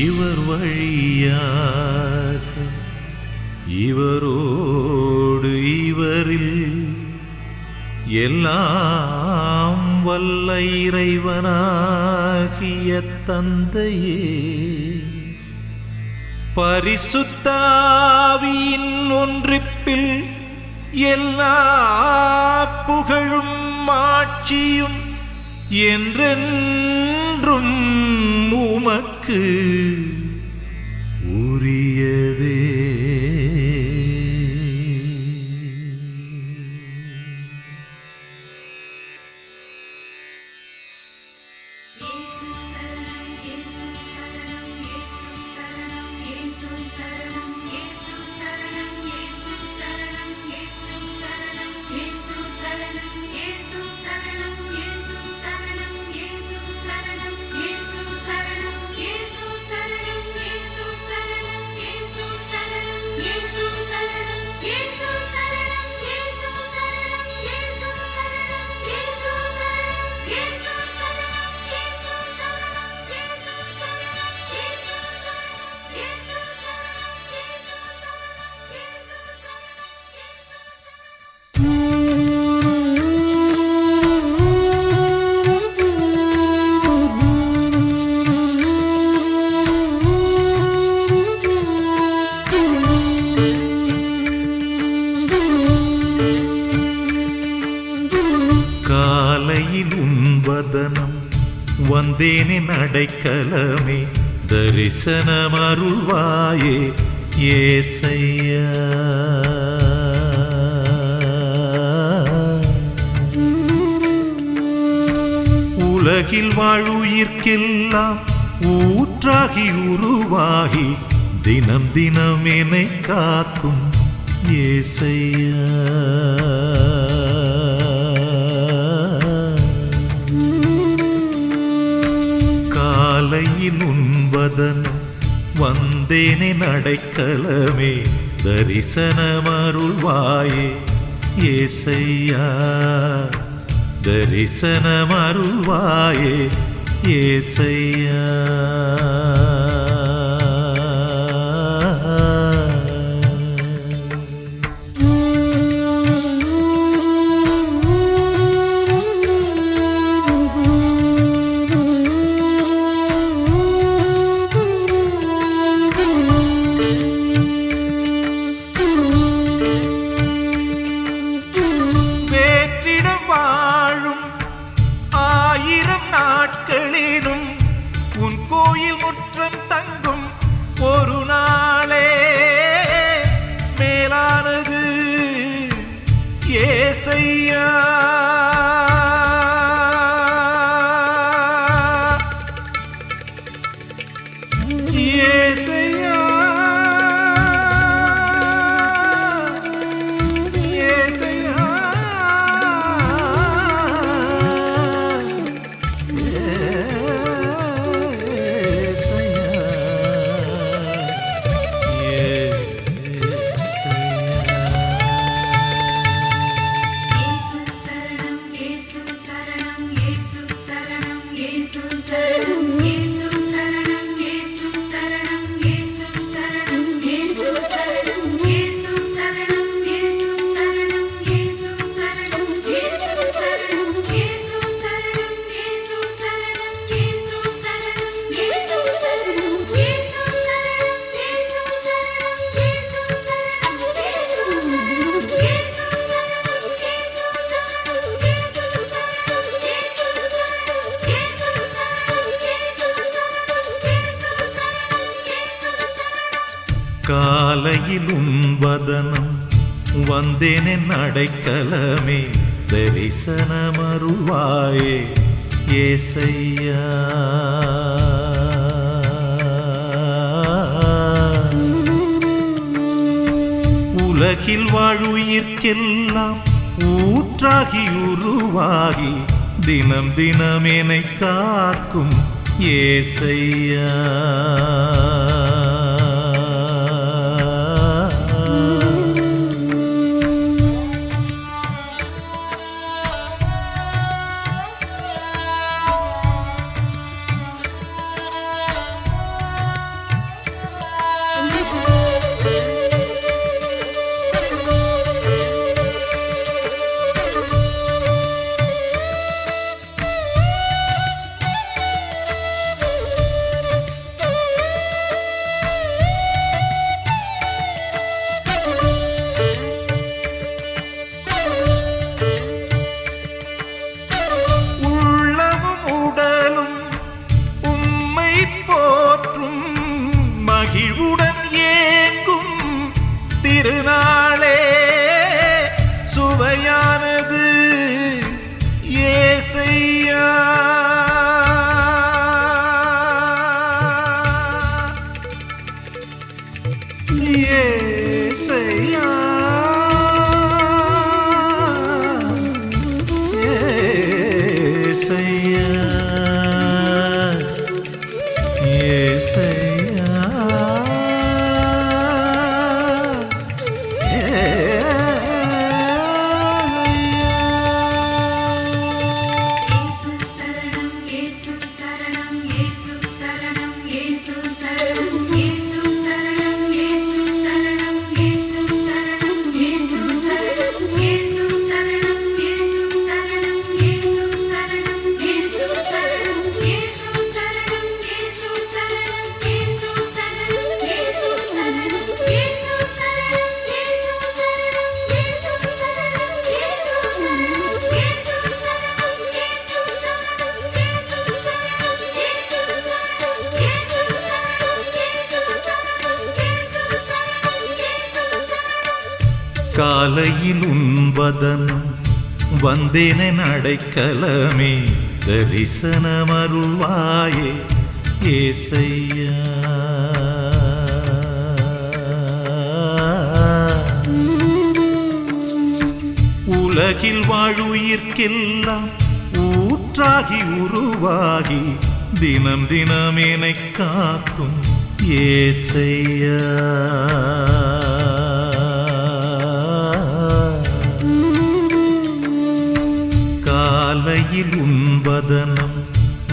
இவர் வழியாக இவரோடு இவரில் எல்லாம் வல்ல இறைவனாகிய தந்தையே. பரிசுத்தாவியின் ஒன்றிப்பில் எல்லா புகழும் மாட்சியும் என்றென்றும் உமக்கு உரியதே வந்தேனே நடைக்கலமே தரிசனம் அருள்வாயே ஏசையா. உலகில் வாழுயிர்க்கெல்லாம் ஊற்றாகி உருவாகி தினம் தினம் என்னை காக்கும் ஏசையா. உண்பதன் வந்தேனே நடைக்கலமே தரிசனமருள்வாயே ஏசையா. தரிசனமருள்வாயே ஏசையா. காலையிலும் வதனம் வந்தேனே நடைக்கலமே தரிசனமருள்வாயே ஏசையா. உலகில் வாழுயிர்க்கெல்லாம் ஊற்றாகி உருவாகி தினம் தினம் என்னை காக்கும் ஏசையா. காலையில் உன்பதனம் வந்தேன அடைக்கலமே தரிசனமருள்வாயே ஏசையா. உலகில் வாழுயிர்க்கெல்லாம் ஊற்றாகி உருவாகி தினம் தினம் என காக்கும் ஏசையா. சாலையில் உன்பதனம்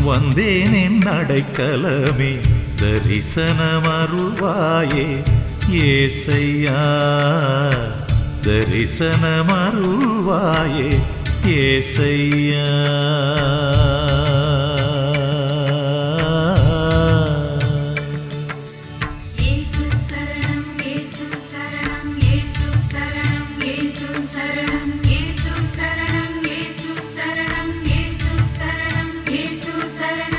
வந்தேன் என் அடைக்கலமே தரிசனம் அருள்வாயே ஏசையா. தரிசனம் ஏசையா. to Saturday.